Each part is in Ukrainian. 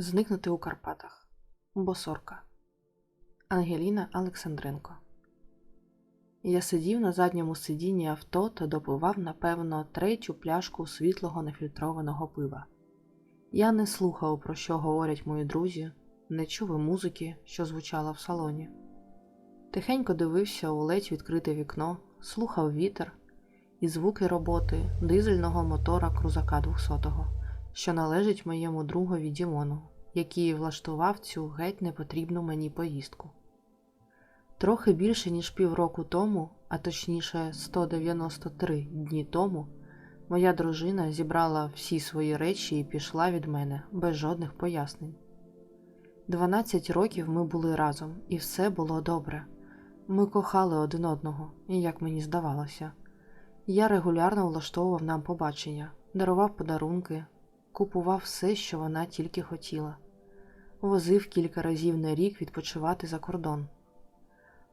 Зникнути у Карпатах. Босорка. Ангеліна Олександренко. Я сидів на задньому сидінні авто та допивав, напевно, третю пляшку світлого нефільтрованого пива. Я не слухав, про що говорять мої друзі, не чув і музики, що звучала в салоні. Тихенько дивився у ледь відкрите вікно, слухав вітер і звуки роботи дизельного мотора крузака 200-го, що належить моєму другові Дімону, який влаштував цю геть непотрібну мені поїздку. Трохи більше ніж півроку тому, а точніше 193 дні тому, моя дружина зібрала всі свої речі і пішла від мене без жодних пояснень. 12 років ми були разом, і все було добре. Ми кохали один одного, як мені здавалося. Я регулярно влаштовував нам побачення, дарував подарунки, купував все, що вона тільки хотіла, возив кілька разів на рік відпочивати за кордон.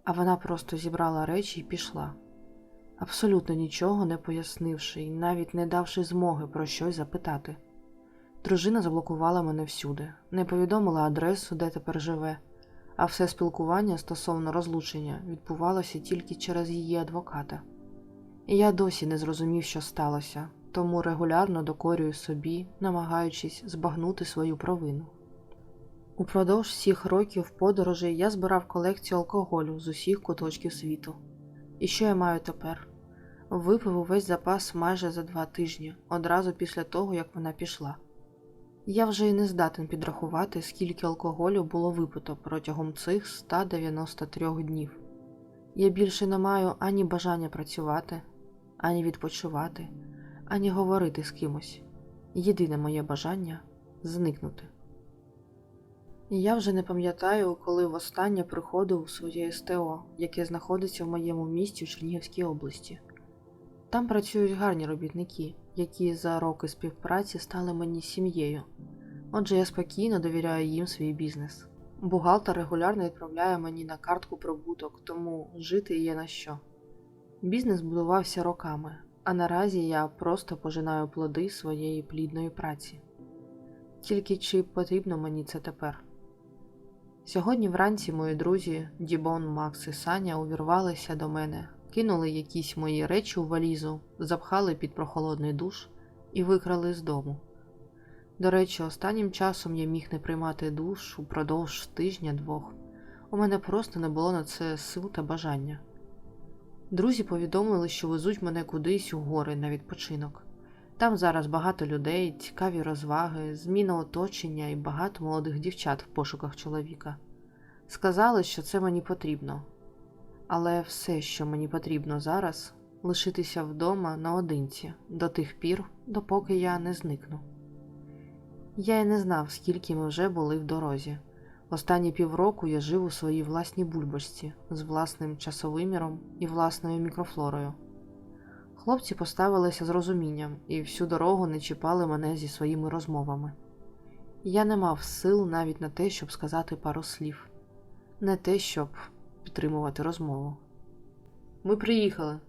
А вона просто зібрала речі і пішла, абсолютно нічого не пояснивши і навіть не давши змоги про щось запитати. Дружина заблокувала мене всюди, не повідомила адресу, де тепер живе, а все спілкування стосовно розлучення відбувалося тільки через її адвоката. І я досі не зрозумів, що сталося, тому регулярно докорюю собі, намагаючись збагнути свою провину. Упродовж всіх років подорожей я збирав колекцію алкоголю з усіх куточків світу. І що я маю тепер? Випив увесь запас майже за два тижні, одразу після того, як вона пішла. Я вже й не здатен підрахувати, скільки алкоголю було випито протягом цих 193 днів. Я більше не маю ані бажання працювати, ані відпочивати, ані говорити з кимось. Єдине моє бажання зникнути. Я вже не пам'ятаю, коли востаннє приходив у своє СТО, яке знаходиться в моєму місті в Чернігівській області. Там працюють гарні робітники, які за роки співпраці стали мені сім'єю. Отже, я спокійно довіряю їм свій бізнес. Бухгалтер регулярно відправляє мені на картку прибуток, тому жити є на що. Бізнес будувався роками, а наразі я просто пожинаю плоди своєї плідної праці. Тільки чи потрібно мені це тепер? Сьогодні вранці мої друзі Дібон, Макс і Саня увірвалися до мене, кинули якісь мої речі у валізу, запхали під прохолодний душ і викрали з дому. До речі, останнім часом я міг не приймати душ упродовж тижня-двох. У мене просто не було на це сил та бажання. Друзі повідомили, що везуть мене кудись у гори на відпочинок. Там зараз багато людей, цікаві розваги, зміна оточення і багато молодих дівчат в пошуках чоловіка. Сказали, що це мені потрібно. Але все, що мені потрібно зараз, лишитися вдома наодинці до тих пір, допоки я не зникну. Я й не знав, скільки ми вже були в дорозі. Останні півроку я жив у своїй власній бульбашці з власним часовиміром і власною мікрофлорою. Хлопці поставилися з розумінням і всю дорогу не чіпали мене зі своїми розмовами. Я не мав сил навіть на те, щоб сказати пару слів, не те, щоб підтримувати розмову. Ми приїхали,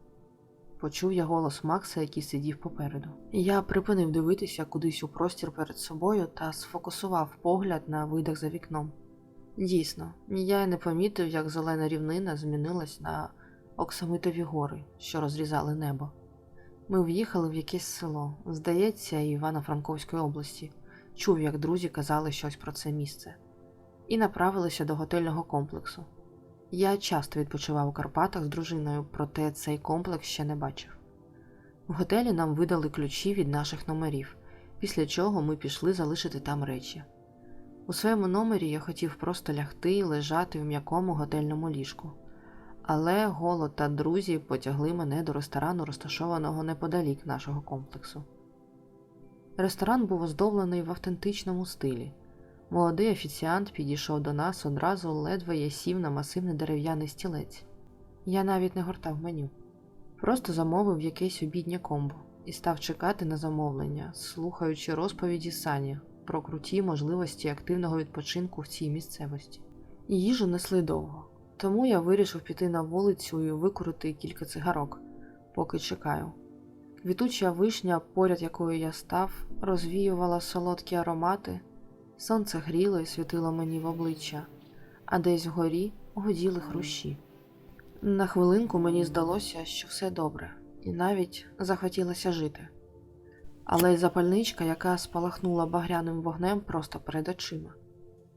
почув я голос Макса, який сидів попереду. Я припинив дивитися кудись у простір перед собою та сфокусував погляд на видах за вікном. Дійсно, я й не помітив, як зелена рівнина змінилась на оксамитові гори, що розрізали небо. Ми в'їхали в якесь село, здається, Івано-Франковської області, чув, як друзі казали щось про це місце, і направилися до готельного комплексу. Я часто відпочивав у Карпатах з дружиною, проте цей комплекс ще не бачив. В готелі нам видали ключі від наших номерів, після чого ми пішли залишити там речі. У своєму номері я хотів просто лягти і лежати в м'якому готельному ліжку, але голод та друзі потягли мене до ресторану, розташованого неподалік нашого комплексу. Ресторан був оздоблений в автентичному стилі. Молодий офіціант підійшов до нас одразу, ледве я сів на масивний дерев'яний стілець. Я навіть не гортав меню. Просто замовив якесь обіднє комбо і став чекати на замовлення, слухаючи розповіді Сані про круті можливості активного відпочинку в цій місцевості. Їжу несли довго, тому я вирішив піти на вулицю і викурити кілька цигарок, поки чекаю. Квітуча вишня, поряд якою я став, розвіювала солодкі аромати Сонце гріло і світило мені в обличчя, а десь вгорі гуділи хрущі. На хвилинку мені здалося, що все добре, і навіть захотілося жити. Але й запальничка, яка спалахнула багряним вогнем просто перед очима,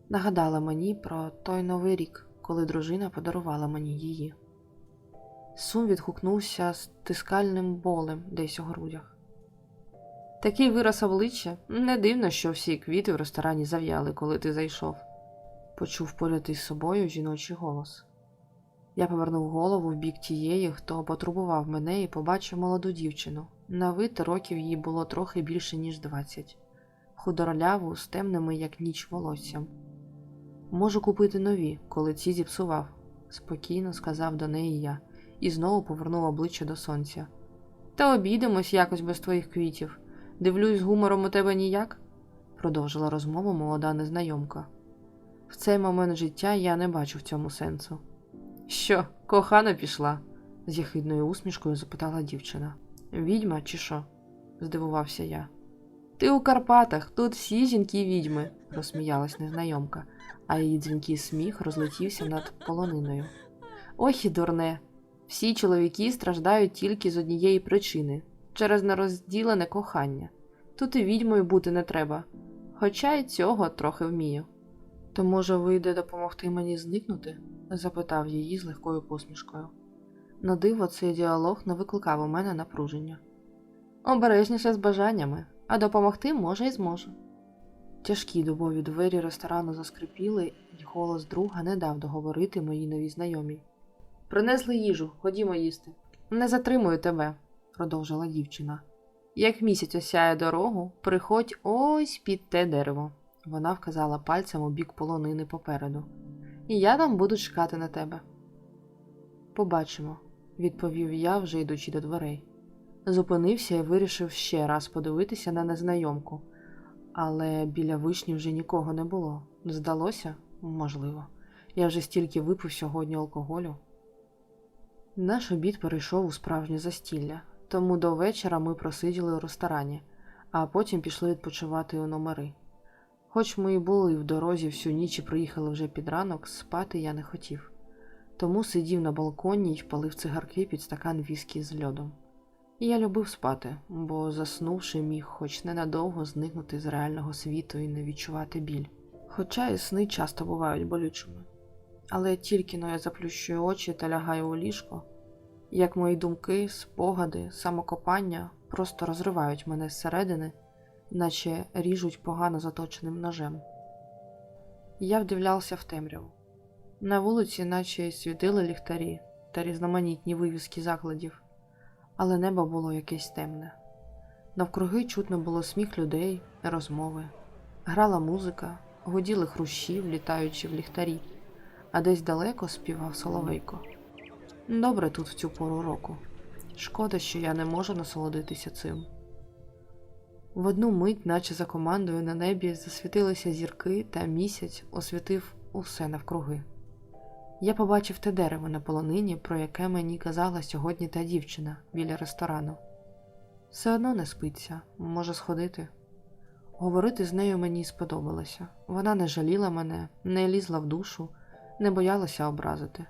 нагадала мені про той новий рік, коли дружина подарувала мені її. Сум відгукнувся стискальним болем десь у грудях. Такий вираз обличчя не дивно, що всі квіти в ресторані зав'яли, коли ти зайшов, почув поряд із собою жіночий голос. Я повернув голову в бік тієї, хто потребував мене, і побачив молоду дівчину. На вид років їй було трохи більше, ніж двадцять, худорляву з темними, як ніч волоссям. Можу купити нові, коли ці зіпсував, спокійно сказав до неї я, і знову повернув обличчя до сонця. Та обійдемось якось без твоїх квітів. Дивлюсь, з гумором у тебе ніяк, продовжила розмову молода незнайомка. В цей момент життя я не бачу в цьому сенсу. Що, кохана пішла? з яхидною усмішкою запитала дівчина. Відьма чи що? здивувався я. Ти у Карпатах, тут всі жінки відьми, розсміялась незнайомка, а її дзвінкий сміх розлетівся над полониною. Ох і дурне. Всі чоловіки страждають тільки з однієї причини через нерозділене кохання. Тут і відьмою бути не треба, хоча й цього трохи вмію. То, може, вийде допомогти мені зникнути? запитав її з легкою посмішкою. На диво, цей діалог не викликав у мене напруження. Обережніше з бажаннями, а допомогти може і зможу. Тяжкі дубові двері ресторану заскрипіли, і голос друга не дав договорити моїй новій знайомій. Принесли їжу, ходімо їсти. Не затримую тебе, продовжила дівчина. Як місяць осяє дорогу, приходь ось під те дерево. Вона вказала пальцем у бік полонини попереду. І я там буду чекати на тебе. Побачимо, відповів я, вже йдучи до дверей. Зупинився і вирішив ще раз подивитися на незнайомку, але біля вишні вже нікого не було. Здалося, можливо, я вже стільки випив сьогодні алкоголю. Наш обід перейшов у справжнє застілля, тому до вечора ми просиділи у ресторані, а потім пішли відпочивати у номери. Хоч ми і були в дорозі всю ніч і приїхали вже під ранок, спати я не хотів, тому сидів на балконі й палив цигарки під стакан віскі з льодом. І я любив спати, бо, заснувши, міг хоч ненадовго зникнути з реального світу і не відчувати біль. Хоча і сни часто бувають болючими. Але тільки но я заплющую очі та лягаю у ліжко, як мої думки, спогади, самокопання просто розривають мене зсередини, наче ріжуть погано заточеним ножем. Я вдивлявся в темряву. На вулиці, наче світили ліхтарі та різноманітні вивіски закладів, але небо було якесь темне. Навкруги чутно було сміх людей, розмови, грала музика, гуділи хрущі, влітаючи в ліхтарі а десь далеко співав соловейко. Добре тут в цю пору року. Шкода, що я не можу насолодитися цим. В одну мить, наче за командою, на небі засвітилися зірки, та місяць освітив усе навкруги. Я побачив те дерево на полонині, про яке мені казала сьогодні та дівчина біля ресторану. Все одно не спиться, може сходити. Говорити з нею мені сподобалося. Вона не жаліла мене, не лізла в душу не боялася образити.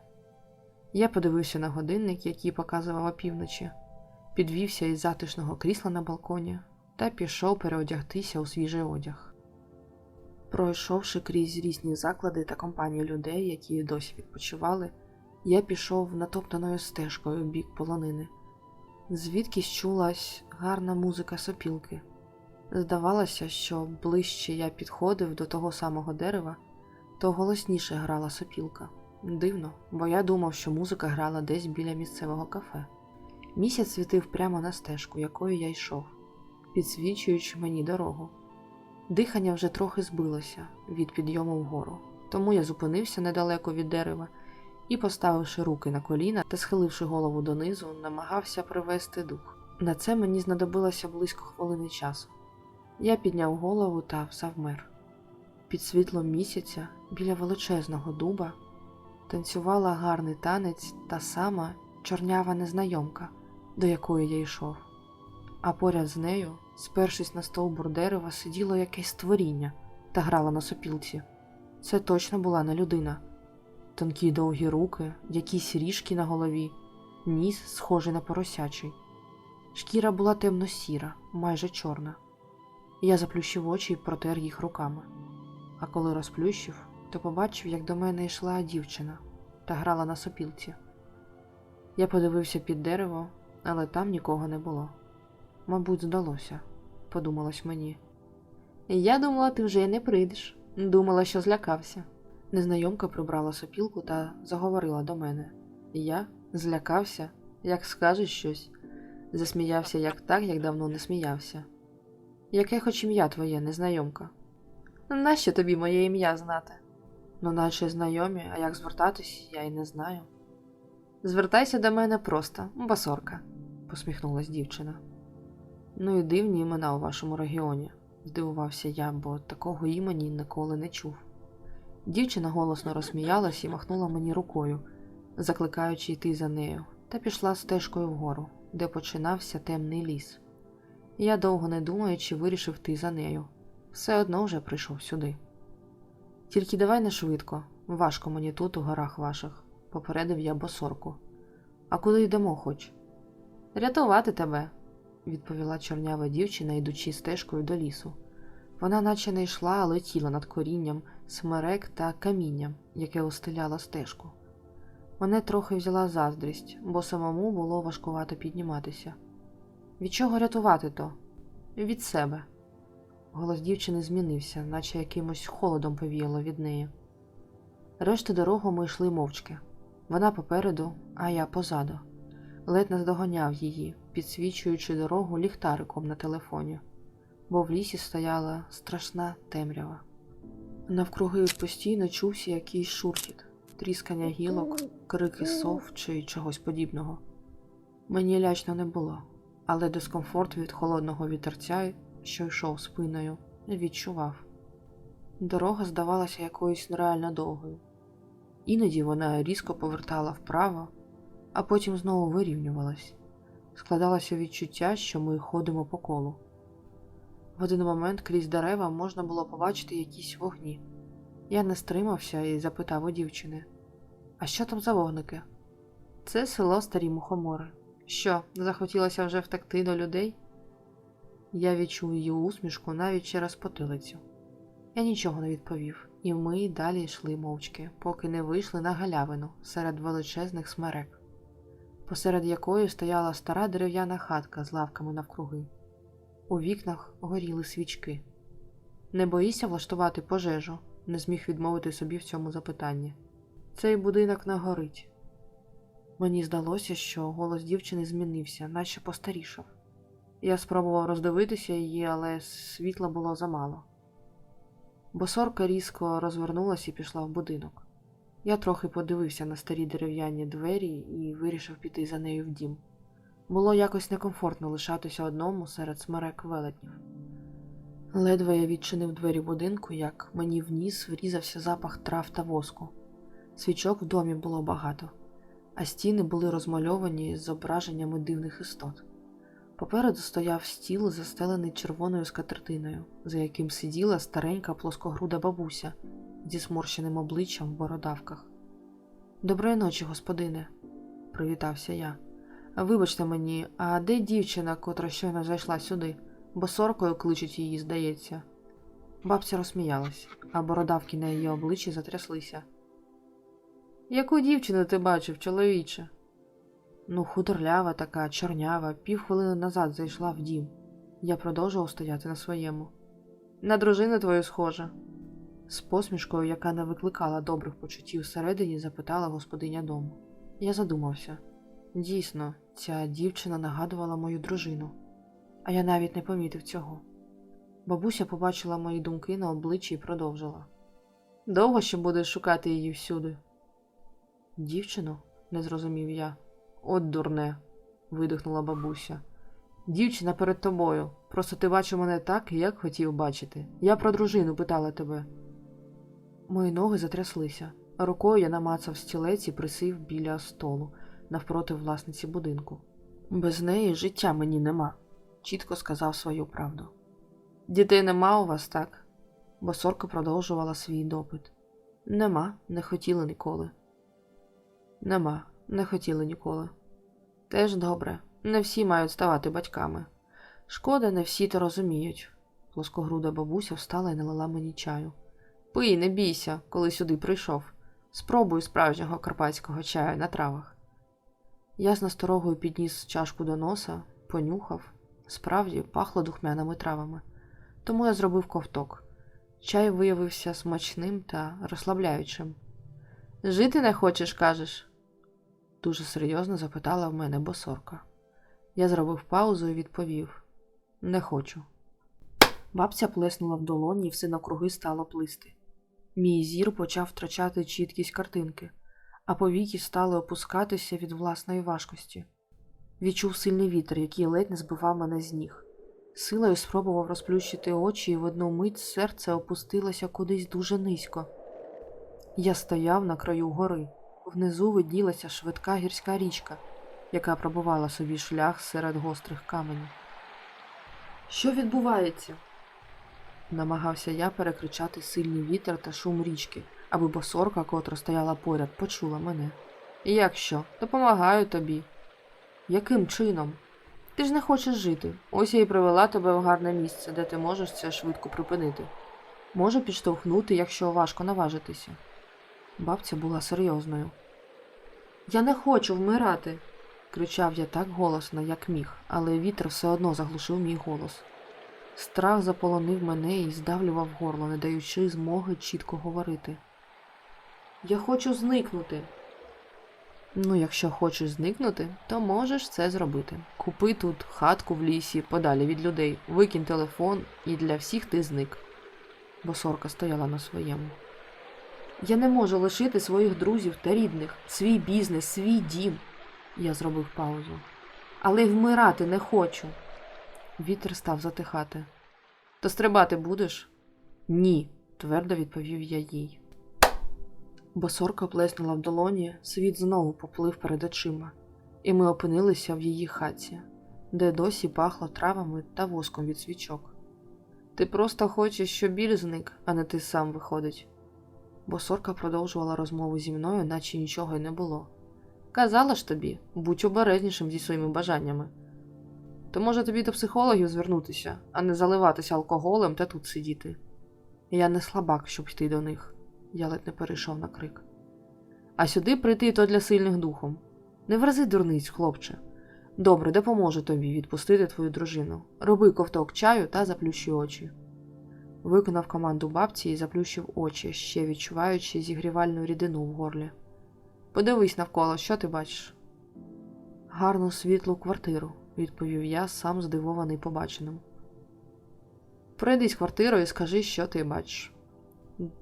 Я подивився на годинник, який показував опівночі, підвівся із затишного крісла на балконі та пішов переодягтися у свіжий одяг. Пройшовши крізь різні заклади та компанії людей, які досі відпочивали, я пішов натоптаною стежкою в бік полонини, звідкись чулась гарна музика сопілки. Здавалося, що ближче я підходив до того самого дерева то голосніше грала сопілка. Дивно, бо я думав, що музика грала десь біля місцевого кафе. Місяць світив прямо на стежку, якою я йшов, підсвічуючи мені дорогу. Дихання вже трохи збилося від підйому вгору, тому я зупинився недалеко від дерева і, поставивши руки на коліна та схиливши голову донизу, намагався привести дух. На це мені знадобилося близько хвилини часу. Я підняв голову та завмер. Під світлом місяця біля величезного дуба танцювала гарний танець та сама чорнява незнайомка, до якої я йшов, а поряд з нею, спершись на стовбур дерева, сиділо якесь створіння, та грала на сопілці. Це точно була не людина. Тонкі довгі руки, якісь ріжки на голові, ніс схожий на поросячий. Шкіра була темно-сіра, майже чорна. Я заплющив очі і протер їх руками. А коли розплющив, то побачив, як до мене йшла дівчина та грала на сопілці. Я подивився під дерево, але там нікого не було. Мабуть, здалося, подумалось мені. Я думала, ти вже не прийдеш. Думала, що злякався. Незнайомка прибрала сопілку та заговорила до мене. Я злякався, як скажеш щось, засміявся як так, як давно не сміявся. Яке хоч ім'я твоє, незнайомка? Нащо тобі моє ім'я знати? Ну, наче знайомі, а як звертатись, я й не знаю. Звертайся до мене просто, басорка, посміхнулась дівчина. Ну і дивні імена у вашому регіоні, здивувався я, бо такого імені ніколи не чув. Дівчина голосно розсміялась і махнула мені рукою, закликаючи йти за нею, та пішла стежкою вгору, де починався темний ліс. Я довго не думаючи, вирішив йти за нею. Все одно вже прийшов сюди. Тільки давай не швидко, важко мені тут, у горах ваших, попередив я босорку. А куди йдемо хоч? Рятувати тебе, відповіла чорнява дівчина, йдучи стежкою до лісу. Вона наче не йшла, а летіла над корінням, смерек та камінням, яке остеляло стежку. Мене трохи взяла заздрість, бо самому було важкувато підніматися. Від чого рятувати то? Від себе. Голос дівчини змінився, наче якимось холодом повіяло від неї. Решту дорогу ми йшли мовчки. Вона попереду, а я позаду. Ледь наздоганяв її, підсвічуючи дорогу ліхтариком на телефоні, бо в лісі стояла страшна темрява. Навкруги постійно чувся якийсь шурхіт, тріскання гілок, крики сов чи чогось подібного. Мені лячно не було, але дискомфорт від холодного вітерця, що йшов спиною, відчував. Дорога здавалася якоюсь нереально довгою. Іноді вона різко повертала вправо, а потім знову вирівнювалась. Складалося відчуття, що ми ходимо по колу. В один момент крізь дерева можна було побачити якісь вогні. Я не стримався і запитав у дівчини: А що там за вогники? Це село Старі Мухомори. Що, захотілося вже втекти до людей? Я відчув її усмішку навіть через потилицю. Я нічого не відповів, і ми далі йшли мовчки, поки не вийшли на галявину серед величезних смерек, посеред якої стояла стара дерев'яна хатка з лавками навкруги. У вікнах горіли свічки. Не боїшся влаштувати пожежу, не зміг відмовити собі в цьому запитанні. Цей будинок нагорить. Мені здалося, що голос дівчини змінився, наче постарішав. Я спробував роздивитися її, але світла було замало. Босорка різко розвернулася і пішла в будинок. Я трохи подивився на старі дерев'яні двері і вирішив піти за нею в дім. Було якось некомфортно лишатися одному серед смерек велетнів. Ледве я відчинив двері будинку, як мені в ніс врізався запах трав та воску. Свічок в домі було багато, а стіни були розмальовані з зображеннями дивних істот. Попереду стояв стіл, застелений червоною скатертиною, за яким сиділа старенька плоскогруда бабуся зі сморщеним обличчям в бородавках. Доброї ночі, господине, привітався я. Вибачте мені, а де дівчина, котра щойно зайшла сюди, бо соркою кличуть її, здається. Бабця розсміялась, а бородавки на її обличчі затряслися. Яку дівчину ти бачив, чоловіче? Ну, худорлява така, чорнява, півхвилини назад зайшла в дім. Я продовжував стояти на своєму. На дружину твою схожа. З посмішкою, яка не викликала добрих почуттів всередині, запитала господиня дому. Я задумався. Дійсно, ця дівчина нагадувала мою дружину, а я навіть не помітив цього. Бабуся побачила мої думки на обличчі і продовжила. Довго ще будеш шукати її всюди? Дівчину? не зрозумів я. От дурне, видихнула бабуся. Дівчина перед тобою. Просто ти бачив мене так, як хотів бачити. Я про дружину питала тебе. Мої ноги затряслися. Рукою я намацав стілець і присів біля столу навпроти власниці будинку. Без неї життя мені нема, чітко сказав свою правду. Дітей нема у вас, так? бо сорка продовжувала свій допит. Нема, не хотіли ніколи. Нема, не хотіли ніколи. Теж добре, не всі мають ставати батьками. Шкода, не всі то розуміють. Плоскогруда бабуся встала і налила мені чаю. Пий, не бійся, коли сюди прийшов. Спробуй справжнього карпатського чаю на травах. Я з насторогою підніс чашку до носа, понюхав. Справді пахло духмяними травами. Тому я зробив ковток. Чай виявився смачним та розслабляючим. Жити не хочеш, кажеш? дуже серйозно запитала в мене босорка. Я зробив паузу і відповів: Не хочу. Бабця плеснула в долоні, і все навкруги стало плисти. Мій зір почав втрачати чіткість картинки, а повіки стали опускатися від власної важкості. Відчув сильний вітер, який ледь не збивав мене з ніг. Силою спробував розплющити очі, і в одну мить серце опустилося кудись дуже низько. Я стояв на краю гори. Внизу виднілася швидка гірська річка, яка пробувала собі шлях серед гострих каменів. Що відбувається? Намагався я перекричати сильний вітер та шум річки, аби босорка, котра стояла поряд, почула мене. Як що? Допомагаю тобі. Яким чином? Ти ж не хочеш жити. Ось я і привела тебе в гарне місце, де ти можеш це швидко припинити. Можу підштовхнути, якщо важко наважитися. Бабця була серйозною. Я не хочу вмирати, кричав я так голосно, як міг, але вітер все одно заглушив мій голос. Страх заполонив мене і здавлював горло, не даючи змоги чітко говорити. Я хочу зникнути. Ну, якщо хочеш зникнути, то можеш це зробити. Купи тут хатку в лісі, подалі від людей, викинь телефон, і для всіх ти зник. Бо сорка стояла на своєму. Я не можу лишити своїх друзів та рідних, свій бізнес, свій дім. Я зробив паузу. Але й вмирати не хочу. Вітер став затихати. То стрибати будеш? Ні, твердо відповів я їй. Босорка плеснула в долоні, світ знову поплив перед очима, і ми опинилися в її хаті, де досі пахло травами та воском від свічок. Ти просто хочеш, щоб біль зник, а не ти сам виходить. Босорка продовжувала розмову зі мною, наче нічого й не було. Казала ж тобі, будь обережнішим зі своїми бажаннями. То може тобі до психологів звернутися, а не заливатися алкоголем та тут сидіти. Я не слабак, щоб йти до них, я ледь не перейшов на крик. А сюди прийти то для сильних духом. Не верзи дурниць, хлопче. Добре, допоможу тобі відпустити твою дружину. Роби ковток чаю та заплющуй очі. Виконав команду бабці і заплющив очі, ще відчуваючи зігрівальну рідину в горлі. Подивись навколо, що ти бачиш? Гарну світлу квартиру, відповів я, сам здивований побаченим. Пройдись квартиру і скажи, що ти бачиш.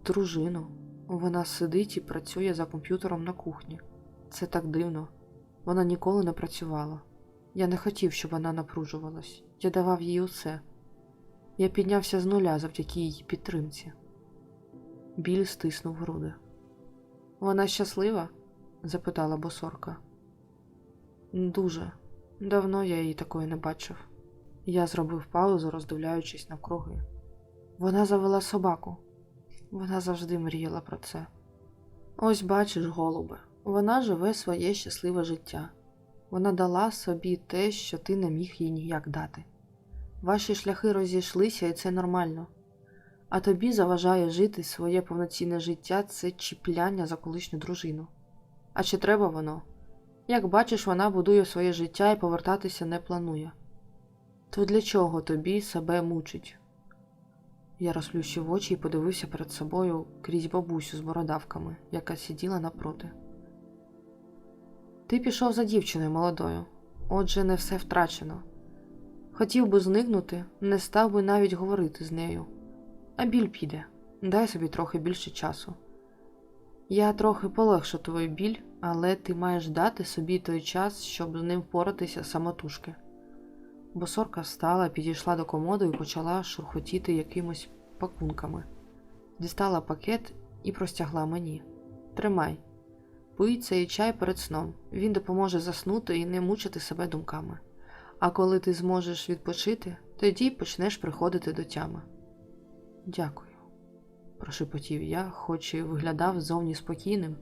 Дружину. Вона сидить і працює за комп'ютером на кухні. Це так дивно. Вона ніколи не працювала. Я не хотів, щоб вона напружувалась. Я давав їй усе. Я піднявся з нуля завдяки її підтримці. Біль стиснув груди. Вона щаслива? запитала босорка. Дуже. Давно я її такої не бачив. Я зробив паузу, роздивляючись навкруги. Вона завела собаку. Вона завжди мріяла про це. Ось бачиш, голубе, вона живе своє щасливе життя. Вона дала собі те, що ти не міг їй ніяк дати. Ваші шляхи розійшлися, і це нормально. А тобі заважає жити своє повноцінне життя це чіпляння за колишню дружину. А чи треба воно? Як бачиш, вона будує своє життя і повертатися не планує. То для чого тобі себе мучить? Я розплющив очі і подивився перед собою крізь бабусю з бородавками, яка сиділа напроти. Ти пішов за дівчиною молодою, отже, не все втрачено. Хотів би зникнути, не став би навіть говорити з нею. А біль піде, дай собі трохи більше часу. Я трохи полегшу твою біль, але ти маєш дати собі той час, щоб з ним впоратися самотужки. Босорка встала, підійшла до комоду і почала шурхотіти якимось пакунками. Дістала пакет і простягла мені. Тримай, пий цей чай перед сном. Він допоможе заснути і не мучити себе думками. А коли ти зможеш відпочити, тоді почнеш приходити до тями. Дякую. прошепотів я, хоч і виглядав зовні спокійним,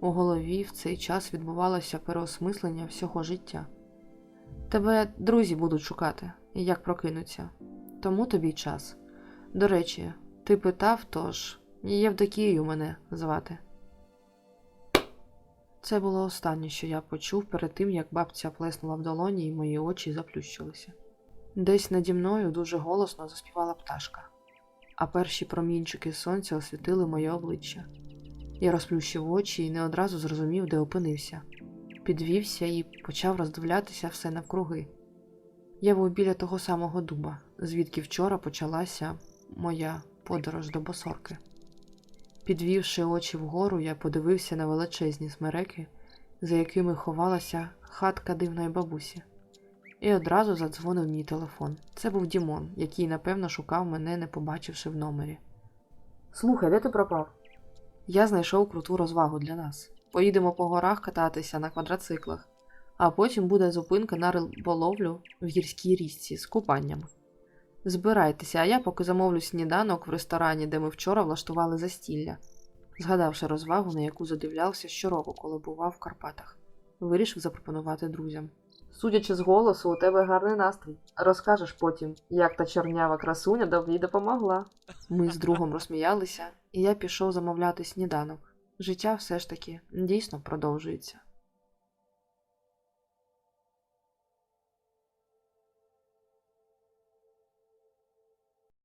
у голові в цей час відбувалося переосмислення всього життя. Тебе друзі будуть шукати, як прокинуться. Тому тобі час. До речі, ти питав, тож Євдокією мене звати. Це було останнє, що я почув перед тим, як бабця плеснула в долоні і мої очі заплющилися. Десь наді мною дуже голосно заспівала пташка, а перші промінчики сонця освітили моє обличчя. Я розплющив очі і не одразу зрозумів, де опинився. Підвівся і почав роздивлятися все навкруги. Я був біля того самого дуба, звідки вчора почалася моя подорож до босорки. Підвівши очі вгору, я подивився на величезні смереки, за якими ховалася хатка дивної бабусі. І одразу задзвонив мій телефон. Це був Дімон, який, напевно, шукав мене, не побачивши в номері. Слухай, де ти пропав? Я знайшов круту розвагу для нас. Поїдемо по горах кататися на квадроциклах, а потім буде зупинка на риболовлю в гірській річці з купанням. Збирайтеся, а я поки замовлю сніданок в ресторані, де ми вчора влаштували застілля, згадавши розвагу, на яку задивлявся щороку, коли бував в Карпатах, вирішив запропонувати друзям. Судячи з голосу, у тебе гарний настрій. Розкажеш потім, як та чорнява красуня давній допомогла. Ми з другом розсміялися, і я пішов замовляти сніданок. Життя все ж таки дійсно продовжується.